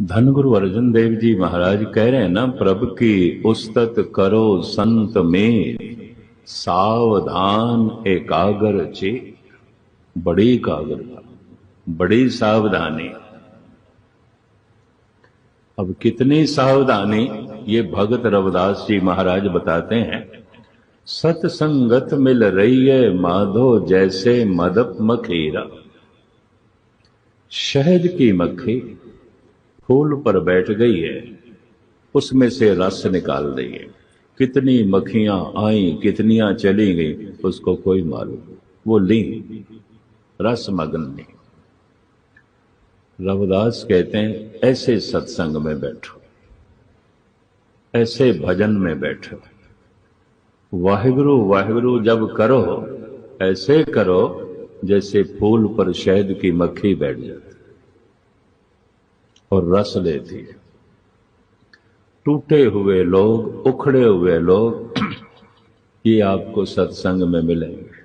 धन गुरु अर्जन देव जी महाराज कह रहे हैं ना, प्रभु की उस्तत करो संत में, सावधान एकाग्र चे। बड़ी एकाग्रता, बड़ी सावधानी। अब कितनी सावधानी, ये भगत रविदास जी महाराज बताते हैं, सतसंगत मिल रही है माधो जैसे मदप मखीरा। शहद की मक्खी फूल पर बैठ गई है, उसमें से रस निकाल रही है। कितनी मक्खियाँ आई, कितनियाँ चली गई, उसको कोई मालूम। वो ली रस मगन नहीं रविदास कहते हैं, ऐसे सत्संग में बैठो, ऐसे भजन में बैठो। वाहिगुरु वाहिगुरु, जब करो, ऐसे करो, जैसे फूल पर शहद की मक्खी बैठ जाती। और रस लेती है। टूटे हुए लोग, उखड़े हुए लोग, ये आपको सत्संग में मिलेंगे।